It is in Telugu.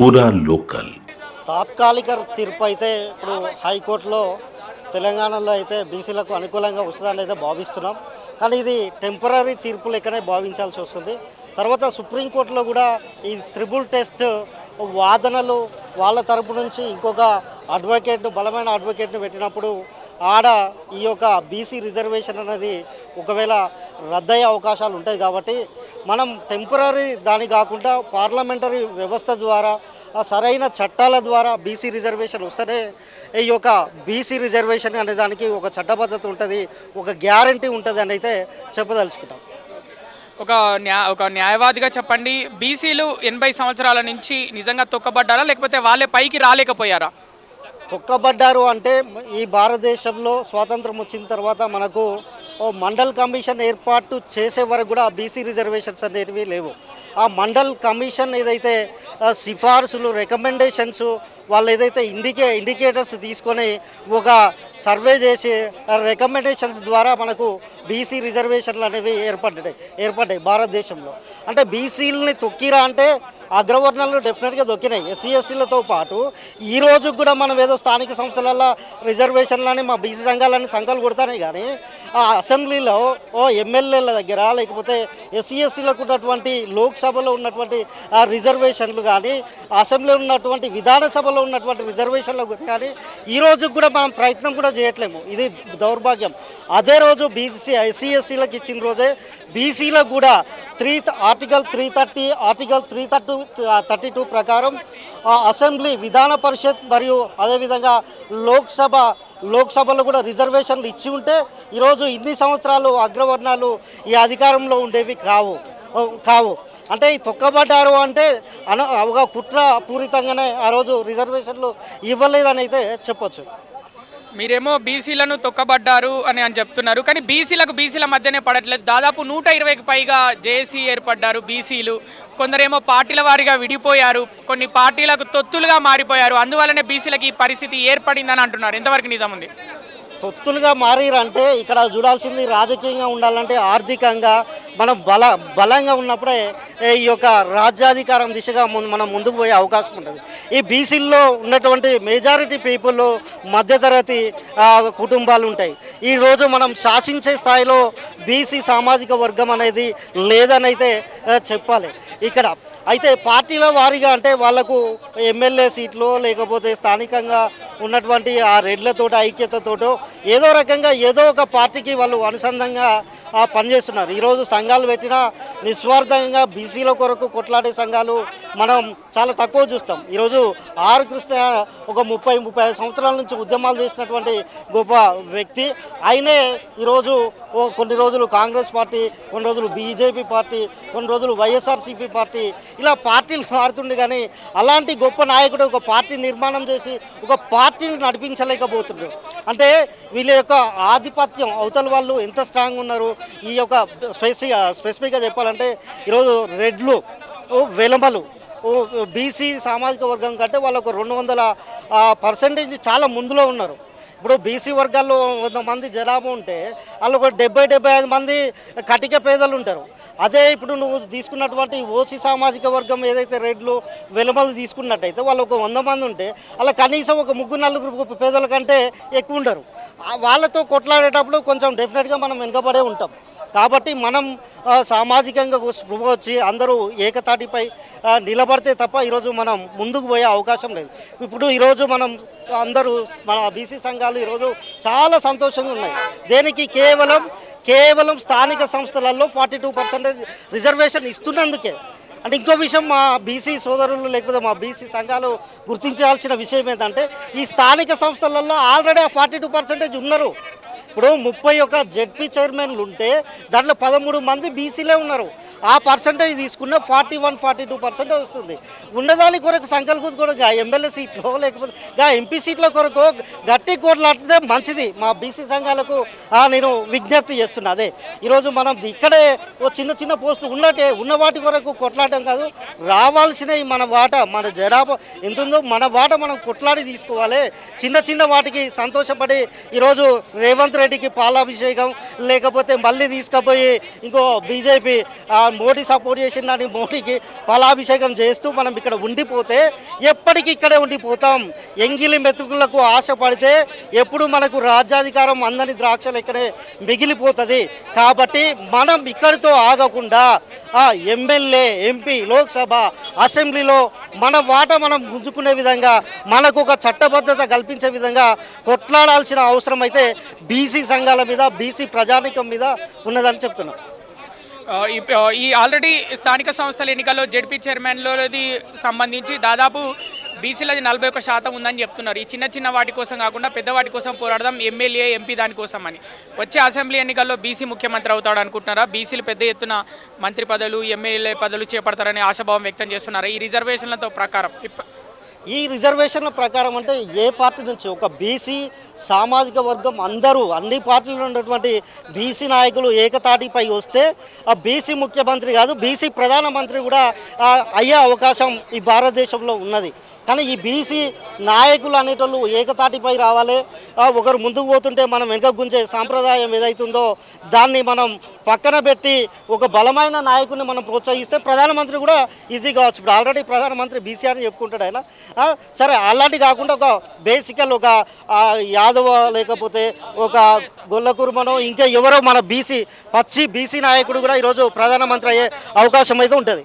పూరా లోకల్. తాత్కాలిక తీర్పు అయితే ఇప్పుడు హైకోర్టులో తెలంగాణలో అయితే బీసీలకు అనుకూలంగా వస్తుందని అయితే భావిస్తున్నాం. కానీ ఇది టెంపరీ తీర్పు లెక్కనే భావించాల్సి వస్తుంది. తర్వాత సుప్రీంకోర్టులో కూడా ఈ ట్రిబుల్ టెస్ట్ వాదనలు వాళ్ళ తరపు నుంచి ఇంకొక అడ్వకేట్ బలమైన అడ్వకేట్ను పెట్టినప్పుడు ఆడ ఈ యొక్క బీసీ రిజర్వేషన్ అనేది ఒకవేళ రద్దయ్యే అవకాశాలు ఉంటాయి కాబట్టి మనం టెంపరీ దాని కాకుండా పార్లమెంటరీ వ్యవస్థ ద్వారా సరైన చట్టాల ద్వారా బీసీ రిజర్వేషన్ వస్తేనే ఈ యొక్క బీసీ రిజర్వేషన్ అనే దానికి ఒక చట్టబద్ధత ఉంటుంది ఒక గ్యారంటీ ఉంటుంది అని అయితే చెప్పదలుచుకుంటాం. ఒక న్యా ఒక న్యాయవాదిగా చెప్పండి బీసీలు ఎనభై సంవత్సరాల నుంచి నిజంగా తొక్కబడ్డారా లేకపోతే వాళ్ళే పైకి రాలేకపోయారా? తొక్కబడ్డారు అంటే ఈ భారతదేశంలో స్వాతంత్రం వచ్చిన తర్వాత మనకు ఓ మండల్ కమిషన్ ఏర్పాటు చేసే వరకు కూడా బీసీ రిజర్వేషన్స్ అనేవి లేవు. ఆ మండల్ కమిషన్ ఏదైతే సిఫార్సులు రికమెండేషన్స్ వాళ్ళు ఏదైతే ఇండికే ఇండికేటర్స్ తీసుకొని ఒక సర్వే చేసి రికమెండేషన్స్ ద్వారా మనకు బీసీ రిజర్వేషన్లు అనేవి ఏర్పడ్డాయి ఏర్పడ్డాయి భారతదేశంలో. అంటే బీసీలని తొక్కిరా అంటే అగ్రవర్ణాలు డెఫినెట్గా దొక్కినాయి. ఎస్సీ ఎస్టీలతో పాటు ఈ రోజు కూడా మనం ఏదో స్థానిక సంస్థలలో రిజర్వేషన్లని మా బీసీ సంఘాలని సంఘాలు కొడతానే కానీ ఆ అసెంబ్లీలో ఓ ఎమ్మెల్యేల దగ్గర లేకపోతే ఎస్సీ ఎస్టీలకు ఉన్నటువంటి లోక్సభలో ఉన్నటువంటి ఆ రిజర్వేషన్లు కానీ అసెంబ్లీలో ఉన్నటువంటి విధానసభలో ఉన్నటువంటి రిజర్వేషన్లు కానీ ఈ రోజు కూడా మనం ప్రయత్నం కూడా చేయట్లేము. ఇది దౌర్భాగ్యం. అదే రోజు బీసీ ఎస్సీ ఎస్టీలకు ఇచ్చిన రోజే బీసీలకు కూడా three article three thirty article three thirty thirty two ప్రకారం ఆ అసెంబ్లీ విధాన పరిషత్ మరియు అదేవిధంగా లోక్సభ లోక్సభలో కూడా రిజర్వేషన్లు ఇచ్చి ఉంటే ఈరోజు ఇన్ని సంవత్సరాలు అగ్రవర్ణాలు ఈ అధికారంలో ఉండేవి కావు. కావు. అంటే ఈ తొక్కబడ్డారు అంటే అన ఒక కుట్ర పూరితంగానే ఆ రోజు రిజర్వేషన్లు ఇవ్వలేదని అయితే చెప్పొచ్చు. మీరేమో బీసీలను తొక్కబడ్డారు అని అని చెప్తున్నారు. కానీ బీసీలకు బీసీల మధ్యనే పడట్లేదు. దాదాపు నూట ఇరవైకి పైగా జేసీ ఏర్పడ్డారు బీసీలు. కొందరేమో పార్టీల వారిగా విడిపోయారు. కొన్ని పార్టీలకు తొత్తులుగా మారిపోయారు. అందువల్లనే బీసీలకు ఈ పరిస్థితి ఏర్పడిందని అంటున్నారు. ఎంతవరకు నిజం ఉంది? తొత్తులుగా మారిరంటే ఇక్కడ చూడాల్సింది రాజకీయంగా ఉండాలంటే ఆర్థికంగా మనం బల బలంగా ఉన్నప్పుడే ఈ యొక్క రాజ్యాధికారం దిశగా ముందు- మనం ముందుకు పోయే అవకాశం ఉంటుంది. ఈ బీసీల్లో ఉన్నటువంటి మెజారిటీ పీపుల్ మధ్యతరగతి కుటుంబాలు ఉంటాయి. ఈరోజు మనం శాసించే స్థాయిలో బీసీ సామాజిక వర్గం అనేది లేదనైతే చెప్పాలి. ఇక్కడ అయితే పార్టీల వారీగా అంటే వాళ్ళకు ఎమ్మెల్యే సీట్లు లేకపోతే స్థానికంగా ఉన్నటువంటి ఆ రెడ్లతోటి ఐక్యతతోటో ఏదో రకంగా ఏదో ఒక పార్టీకి వాళ్ళు అనుసంధంగా పనిచేస్తున్నారు ఈరోజు సంఘాలు పెట్టినా నిస్వార్థంగా బీసీల కొరకు కొట్లాడే సంఘాలు మనం చాలా తక్కువ చూస్తాం. ఈరోజు ఆర్ కృష్ణ ఒక ముప్పై ముప్పై ఐదు సంవత్సరాల నుంచి ఉద్యమాలు చేసినటువంటి గొప్ప వ్యక్తి. ఆయనే ఈరోజు ఓ కొన్ని రోజులు కాంగ్రెస్ పార్టీ కొన్ని రోజులు బీజేపీ పార్టీ కొన్ని రోజులు వైఎస్ఆర్సీపీ పార్టీ ఇలా పార్టీలు మారుతుండే కానీ అలాంటి గొప్ప నాయకుడు ఒక పార్టీ నిర్మాణం చేసి ఒక పార్టీని నడిపించలేకపోతుండ్రు అంటే వీళ్ళ యొక్క ఆధిపత్యం అవతల వాళ్ళు ఎంత స్ట్రాంగ్ ఉన్నారు ఈ యొక్క స్పెసిఫిక్ స్పెసిఫిక్గా చెప్పాలంటే ఈరోజు రెడ్లు ఓ వెలమలు ఓ బీసీ సామాజిక వర్గం కంటే వాళ్ళకు రెండు వందల పర్సెంటేజ్ చాలా ముందులో ఉన్నారు. ఇప్పుడు బీసీ వర్గాల్లో వంద మంది జనాభా ఉంటే వాళ్ళు ఒక డెబ్బై డెబ్బై ఐదు మంది కటిక పేదలు ఉంటారు. అదే ఇప్పుడు నువ్వు తీసుకున్నటువంటి ఓసీ సామాజిక వర్గం ఏదైతే రెడ్లు వెలుమలు తీసుకున్నట్టయితే వాళ్ళు ఒక వంద మంది ఉంటే అలా కనీసం ఒక ముగ్గురు నలుగురు పేదల కంటే ఎక్కువ ఉండరు. వాళ్ళతో కొట్లాడేటప్పుడు కొంచెం డెఫినెట్గా మనం వెనుకబడే ఉంటాం. కాబట్టి మనం సామాజికంగా స్పృహ వచ్చి అందరూ ఏకతాటిపై నిలబడితే తప్ప ఈరోజు మనం ముందుకు పోయే అవకాశం లేదు. ఇప్పుడు ఈరోజు మనం అందరూ మన బీసీ సంఘాలు ఈరోజు చాలా సంతోషంగా ఉన్నాయి. దేనికి? కేవలం కేవలం స్థానిక సంస్థలలో ఫార్టీ టూ పర్సెంటేజ్ రిజర్వేషన్ ఇస్తున్నందుకే. అంటే ఇంకో విషయం మా బీసీ సోదరులు లేకపోతే మా బీసీ సంఘాలు గుర్తించాల్సిన విషయం ఏంటంటే ఈ స్థానిక సంస్థలలో ఆల్రెడీ ఫార్టీ టూ పర్సెంటేజ్ ఉన్నారు. ఇప్పుడు ముప్పై ఒక జెడ్పీ చైర్మన్లు ఉంటే దాంట్లో పదమూడు మంది బీసీలే ఉన్నారు. ఆ పర్సంటేజ్ తీసుకున్న forty one forty two percent వస్తుంది. ఉండదాని కొరకు సంకల్పం కూడా ఎమ్మెల్యే సీట్లో లేకపోతే గా ఎంపీ సీట్ల కొరకు గట్టి కోట్లాడితే మంచిది. మా బీసీ సంఘాలకు నేను విజ్ఞప్తి చేస్తున్నా. అదే ఈరోజు మనం ఇక్కడే ఓ చిన్న చిన్న పోస్టులు ఉన్నట్టే ఉన్న వాటి కొరకు కొట్లాడటం కాదు రావాల్సినవి మన వాట మన జనాభా ఎంత ఉందో మన వాట మనం కొట్లాడి తీసుకోవాలి. చిన్న చిన్న వాటికి సంతోషపడి ఈరోజు రేవంత్ రెడ్డికి పాలాభిషేకం లేకపోతే మళ్ళీ తీసుకుపోయి ఇంకో బీజేపీ మోడీ సపోర్ట్ చేసిందని మోడీకి ఫలాభిషేకం చేస్తూ మనం ఇక్కడ ఉండిపోతే ఎప్పటికీ ఇక్కడే ఉండిపోతాం. ఎంగిలి మెతుకులకు ఆశపడితే ఎప్పుడు మనకు రాజ్యాధికారం అందని ద్రాక్షలు ఇక్కడే మిగిలిపోతుంది. కాబట్టి మనం ఇక్కడితో ఆగకుండా ఎమ్మెల్యే ఎంపీ లోక్సభ అసెంబ్లీలో మన వాట మనం గుంజుకునే విధంగా మనకు ఒక చట్టబద్ధత కల్పించే విధంగా కొట్లాడాల్సిన అవసరం అయితే బీసీ సంఘాల మీద బీసీ ప్రజానికం మీద ఉన్నదని చెప్తున్నాం. ఈ- ఈ ఆల్రెడీ స్థానిక సంస్థల ఎన్నికల్లో జడ్పీ చైర్మన్లోది సంబంధించి దాదాపు బీసీలది నలభై ఒక్క శాతం ఉందని చెప్తున్నారు. ఈ చిన్న చిన్న వాటి కోసం కాకుండా పెద్ద వాటి కోసం పోరాడదాం ఎమ్మెల్యే ఎంపీ దానికోసం అని. వచ్చే అసెంబ్లీ ఎన్నికల్లో బీసీ ముఖ్యమంత్రి అవుతాడు అనుకుంటున్నారా? బీసీలు పెద్ద ఎత్తున మంత్రి పదవులు ఎమ్మెల్యే పదవులు చేపడతారని ఆశాభావం వ్యక్తం చేస్తున్నారు? ఈ రిజర్వేషన్లతో ప్రకారం ఇప్ప- ఈ రిజర్వేషన్ల ప్రకారం అంటే ఏ పార్టీ నుంచి? ఒక బీసీ సామాజిక వర్గం అందరూ అన్ని పార్టీలు ఉన్నటువంటి బీసీ నాయకులు ఏకతాటిపై వస్తే ఆ బీసీ ముఖ్యమంత్రి కాదు బీసీ ప్రధానమంత్రి కూడా అయ్యే అవకాశం ఈ భారతదేశంలో ఉన్నది. కానీ ఈ బీసీ నాయకులు అనేటోళ్ళు ఏకతాటిపై రావాలి. ఒకరు ముందుకు పోతుంటే మనం వెనక గుంజే సాంప్రదాయం ఏదైతుందో దాన్ని మనం పక్కన పెట్టి ఒక బలమైన నాయకుడిని మనం ప్రోత్సహిస్తే ప్రధానమంత్రి కూడా ఈజీ కావచ్చు. ఇప్పుడు ఆల్రెడీ ప్రధానమంత్రి బీసీ అని చెప్పుకుంటాడు ఆయన. సరే అలాంటి కాకుండా ఒక బేసికల్ ఒక యాదవ లేకపోతే ఒక గొల్లకుర్మనో ఇంకా ఎవరో మన బీసీ పచ్చి బీసీ నాయకుడు కూడా ఈరోజు ప్రధానమంత్రి అయ్యే అవకాశం అయితే ఉంటుంది.